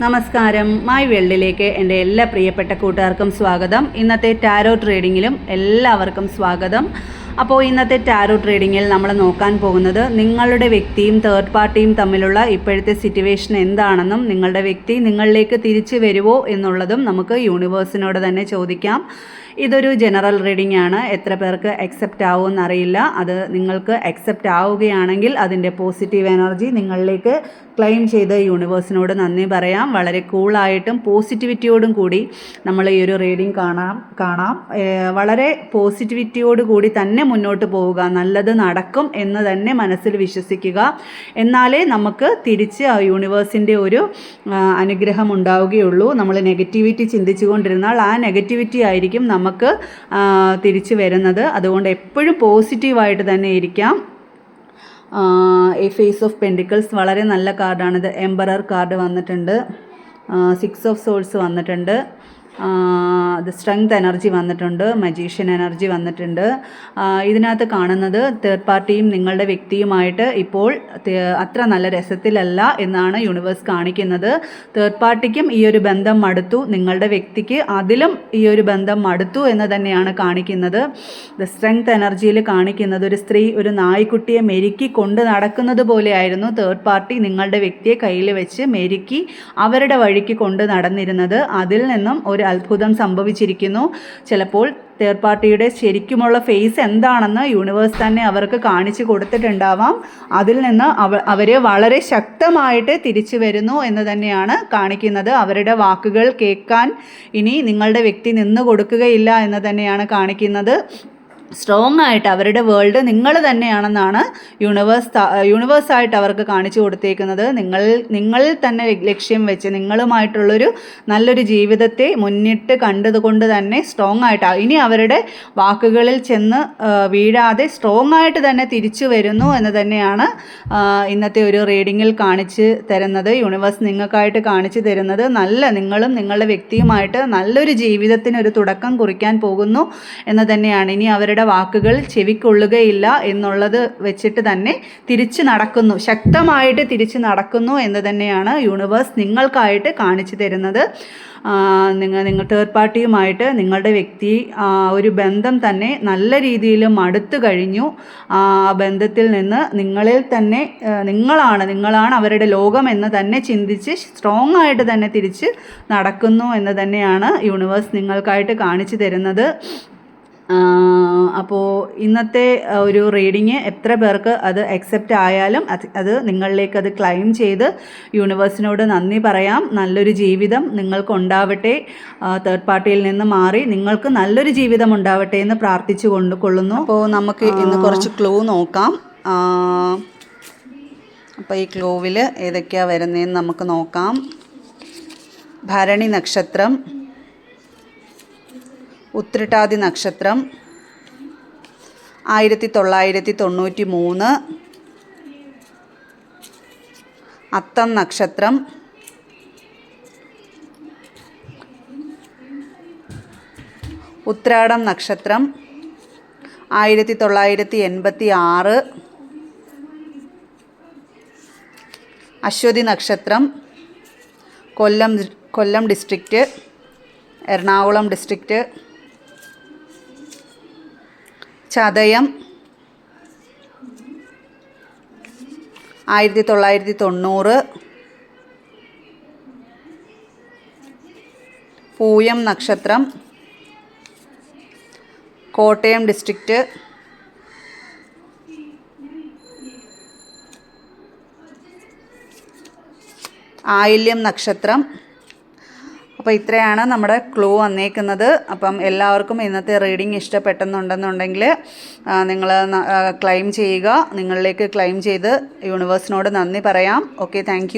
നമസ്കാരം. മായി വേൾഡിലേക്ക് എന്റെ എല്ലാ പ്രിയപ്പെട്ട കൂട്ടുകാർക്കും സ്വാഗതം. ഇന്നത്തെ ടാരോ ട്രേഡിങ്ങിലും എല്ലാവർക്കും സ്വാഗതം. അപ്പോൾ ഇന്നത്തെ ടാരോ ട്രേഡിങ്ങിൽ നമ്മൾ നോക്കാൻ പോകുന്നത് നിങ്ങളുടെ വ്യക്തിയും തേർഡ് പാർട്ടിയും തമ്മിലുള്ള ഇപ്പോഴത്തെ സിറ്റുവേഷൻ എന്താണെന്നും നിങ്ങളുടെ വ്യക്തി നിങ്ങളിലേക്ക് തിരിച്ചു വരുമോ എന്നുള്ളതും നമുക്ക് യൂണിവേഴ്സിനോട് തന്നെ ചോദിക്കാം. ഇതൊരു ജനറൽ റീഡിംഗ് ആണ്. എത്ര പേർക്ക് അക്സെപ്റ്റ് ആവുമെന്ന് അറിയില്ല അത് നിങ്ങൾക്ക് അക്സെപ്റ്റ് ആവുകയാണെങ്കിൽ അതിന്റെ പോസിറ്റീവ് എനർജി നിങ്ങളിലേക്ക് ക്ലെയിം ചെയ്ത് യൂണിവേഴ്സിനോട് നന്ദി പറയാം. വളരെ കൂളായിട്ടും പോസിറ്റിവിറ്റിയോടും കൂടി നമ്മൾ ഈ ഒരു റീഡിംഗ് കാണാം കാണാം. വളരെ പോസിറ്റിവിറ്റിയോട് കൂടി തന്നെ മുന്നോട്ട് പോവുക. നല്ലത് നടക്കും എന്ന് തന്നെ മനസ്സിൽ വിശ്വസിക്കുക. എന്നാലേ നമുക്ക് തിരിച്ച് ആ യൂണിവേഴ്സിന്റെ ഒരു അനുഗ്രഹം ഉണ്ടാവുകയുള്ളൂ. നമ്മൾ നെഗറ്റിവിറ്റി ചിന്തിച്ചുകൊണ്ടിരുന്നാൽ ആ നെഗറ്റിവിറ്റി ആയിരിക്കും നമുക്ക് തിരിച്ചു വരുന്നത്. അതുകൊണ്ട് എപ്പോഴും പോസിറ്റീവായിട്ട് തന്നെ ഇരിക്കാം. ഈ ഫേസ് ഓഫ് പെൻഡിക്കിൾസ് വളരെ നല്ല കാർഡാണിത് എംബറർ കാർഡ് വന്നിട്ടുണ്ട്. സിക്സ് ഓഫ് സോൾസ് വന്നിട്ടുണ്ട്. സ്ട്രെങ്ത് എനർജി വന്നിട്ടുണ്ട് മജീഷ്യൻ എനർജി വന്നിട്ടുണ്ട്. ഇതിനകത്ത് കാണുന്നത് തേർഡ് പാർട്ടിയും നിങ്ങളുടെ വ്യക്തിയുമായിട്ട് ഇപ്പോൾ അത്ര നല്ല രസത്തിലല്ല എന്നാണ് യൂണിവേഴ്സ് കാണിക്കുന്നത്. തേർഡ് പാർട്ടിക്കും ഈ ഒരു ബന്ധം മടുത്തു നിങ്ങളുടെ വ്യക്തിക്ക് അതിലും ഈ ഒരു ബന്ധം മടുത്തു എന്ന് തന്നെയാണ് കാണിക്കുന്നത്. ദ സ്ട്രെങ്ത് എനർജിയിൽ കാണിക്കുന്നത് ഒരു സ്ത്രീ ഒരു നായ്ക്കുട്ടിയെ മെരുക്കി കൊണ്ട് നടക്കുന്നത് പോലെയായിരുന്നു തേർഡ് പാർട്ടി നിങ്ങളുടെ വ്യക്തിയെ കയ്യിൽ വെച്ച് മെരുക്കി അവരുടെ വഴിക്ക് കൊണ്ട് നടന്നിരുന്നത്. അതിൽ നിന്നും ഒരു അത്ഭുതം സംഭവിച്ചിരിക്കുന്നു. ചിലപ്പോൾ തേർഡ് പാർട്ടിയുടെ ശരിക്കുമുള്ള ഫേസ് എന്താണെന്ന് യൂണിവേഴ്സ് തന്നെ അവർക്ക് കാണിച്ചു കൊടുത്തിട്ടുണ്ടാവാം. അതിൽ നിന്ന് അവ അവർ വളരെ ശക്തമായിട്ട് തിരിച്ചു വരുന്നു എന്ന് തന്നെയാണ് കാണിക്കുന്നത്. അവരുടെ വാക്കുകൾ കേൾക്കാൻ ഇനി നിങ്ങളുടെ വ്യക്തി നിന്ന് കൊടുക്കുകയില്ല എന്ന് തന്നെയാണ് കാണിക്കുന്നത്. സ്ട്രോങ് ആയിട്ട് അവരുടെ വേൾഡ് നിങ്ങൾ തന്നെയാണെന്നാണ് യൂണിവേഴ്സ് യൂണിവേഴ്സായിട്ട് അവർക്ക് കാണിച്ചു കൊടുത്തേക്കുന്നത്. നിങ്ങൾ നിങ്ങൾ തന്നെ ലക്ഷ്യം വെച്ച് നിങ്ങളുമായിട്ടുള്ളൊരു നല്ലൊരു ജീവിതത്തെ മുന്നിട്ട് കണ്ടതുകൊണ്ട് തന്നെ സ്ട്രോങ് ആയിട്ട് ഇനി അവരുടെ വാക്കുകളിൽ ചെന്ന് വീഴാതെ സ്ട്രോങ് ആയിട്ട് തന്നെ തിരിച്ചു വരുന്നു എന്ന് തന്നെയാണ് ഇന്നത്തെ ഒരു റീഡിങ്ങിൽ കാണിച്ച് തരുന്നത്. യൂണിവേഴ്സ് നിങ്ങൾക്കായിട്ട് കാണിച്ചു തരുന്നത് നല്ല നിങ്ങളും നിങ്ങളുടെ വ്യക്തിയുമായിട്ട് നല്ലൊരു ജീവിതത്തിന് ഒരു തുടക്കം കുറിക്കാൻ പോകുന്നു എന്ന് തന്നെയാണ്. ഇനി അവരുടെ വാക്കുകൾ ചെവിക്കൊള്ളുകയില്ല എന്നുള്ളത് വെച്ചിട്ട് തന്നെ തിരിച്ചു നടക്കുന്നു. ശക്തമായിട്ട് തിരിച്ചു നടക്കുന്നു എന്ന് തന്നെയാണ് യൂണിവേഴ്സ് നിങ്ങൾക്കായിട്ട് കാണിച്ചു തരുന്നത്. നിങ്ങൾ നിങ്ങൾ തേർഡ് പാർട്ടിയുമായിട്ട് നിങ്ങളുടെ വ്യക്തി ഒരു ബന്ധം തന്നെ നല്ല രീതിയിൽ മടുത്തു കഴിഞ്ഞു. ആ ബന്ധത്തിൽ നിന്ന് നിങ്ങളിൽ തന്നെ നിങ്ങളാണ് നിങ്ങളാണ് അവരുടെ ലോകം എന്ന് തന്നെ ചിന്തിച്ച് സ്ട്രോങ് ആയിട്ട് തന്നെ തിരിച്ച് നടക്കുന്നു എന്ന് തന്നെയാണ് യൂണിവേഴ്സ് നിങ്ങൾക്കായിട്ട് കാണിച്ചു തരുന്നത്. അപ്പോൾ ഇന്നത്തെ ഒരു റീഡിങ് എത്ര പേർക്ക് അത് അക്സെപ്റ്റ് ആയാലും അത് അത് നിങ്ങളിലേക്ക് അത് ക്ലെയിം ചെയ്ത് യൂണിവേഴ്സിനോട് നന്ദി പറയാം. നല്ലൊരു ജീവിതം നിങ്ങൾക്കുണ്ടാവട്ടെ. തേർഡ് പാർട്ടിയിൽ നിന്ന് മാറി നിങ്ങൾക്ക് നല്ലൊരു ജീവിതം ഉണ്ടാവട്ടെ എന്ന് പ്രാർത്ഥിച്ചു കൊണ്ട് കൊള്ളുന്നു. അപ്പോൾ നമുക്ക് ഇന്ന് കുറച്ച് ക്ലൂ നോക്കാം. അപ്പോൾ ഈ ക്ലൂവിൽ ഏതൊക്കെയാണ് വരുന്നതെന്ന് നമുക്ക് നോക്കാം. ഭരണി നക്ഷത്രം ഉത്രട്ടാതി നക്ഷത്രം. ആയിരത്തി തൊള്ളായിരത്തി തൊണ്ണൂറ്റി മൂന്ന് അത്തം നക്ഷത്രം. ഉത്രാടം നക്ഷത്രം. ആയിരത്തി തൊള്ളായിരത്തി എൺപത്തി ആറ് അശ്വതി നക്ഷത്രം. കൊല്ലം കൊല്ലം ഡിസ്ട്രിക്റ്റ് എറണാകുളം ഡിസ്ട്രിക്റ്റ് ചതയം. ആയിരത്തി തൊള്ളായിരത്തി തൊണ്ണൂറ്. പൂയം നക്ഷത്രം. കോട്ടയം ഡിസ്ട്രിക്റ്റ് ആയില്യം നക്ഷത്രം. അപ്പോൾ ഇത്രയാണ് നമ്മുടെ ക്ലൂ വന്നേക്കുന്നത്. അപ്പം എല്ലാവർക്കും ഇന്നത്തെ റീഡിംഗ് ഇഷ്ടപ്പെട്ടെന്നുണ്ടെന്നുണ്ടെങ്കിൽ നിങ്ങൾ ക്ലെയിം ചെയ്യുക. നിങ്ങളിലേക്ക് ക്ലെയിം ചെയ്ത് യൂണിവേഴ്സിനോട് നന്ദി പറയാം. Okay thank